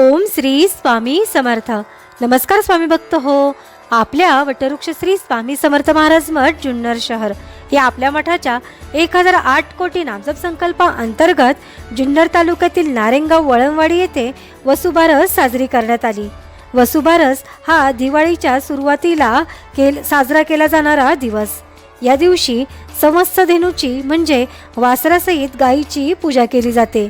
ओम श्री स्वामी समर्थ. नमस्कार स्वामी भक्त हो. आपल्या वटवृक्ष श्री स्वामी समर्थ महाराज मठ जुन्नर शहर या आपल्या मठाच्या एक हजार आठ कोटी नामजप संकल्पा अंतर्गत जुन्नर तालुक्यातील नारेंगाव वळणवाडी येथे वसुबारस साजरी करण्यात आली. वसुबारस हा दिवाळीच्या सुरुवातीला केल साजरा केला जाणारा दिवस. या दिवशी समस्त धेनूची म्हणजे वासरासहित गायीची पूजा केली जाते.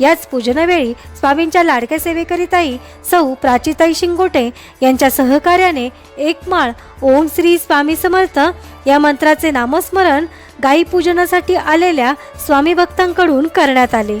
याच पूजनावेळी स्वामींच्या लाडक्या सेवेकरिताई सौ प्राचीताई शिंगोटे यांच्या सहकार्याने एक माळ ओम श्री स्वामी समर्थ या मंत्राचे नामस्मरण गायी पूजनासाठी आलेल्या स्वामी भक्तांकडून करण्यात आले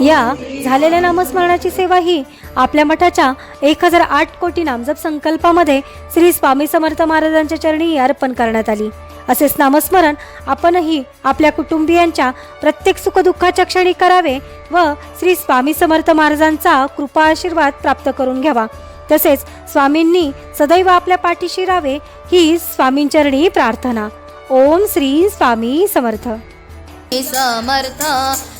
या झालेल्या नामस्मरणाची सेवा ही आपल्या मठाच्या एक हजार आठ कोटी नामजप संकल्पामध्ये श्री स्वामी समर्थ महाराजांच्या चरणी अर्पण करण्यात आली. असेच नामस्मरण आपणही आपल्या कुटुंबियांच्या प्रत्येक सुखदुःखाच्या क्षणी करावे व श्री स्वामी समर्थ महाराजांचा कृपा आशीर्वाद प्राप्त करून घ्यावा. तसेच स्वामींनी सदैव आपल्या पाठीशी राहावे ही स्वामींचरणी प्रार्थना. ओम श्री स्वामी समर्थ. समर्थ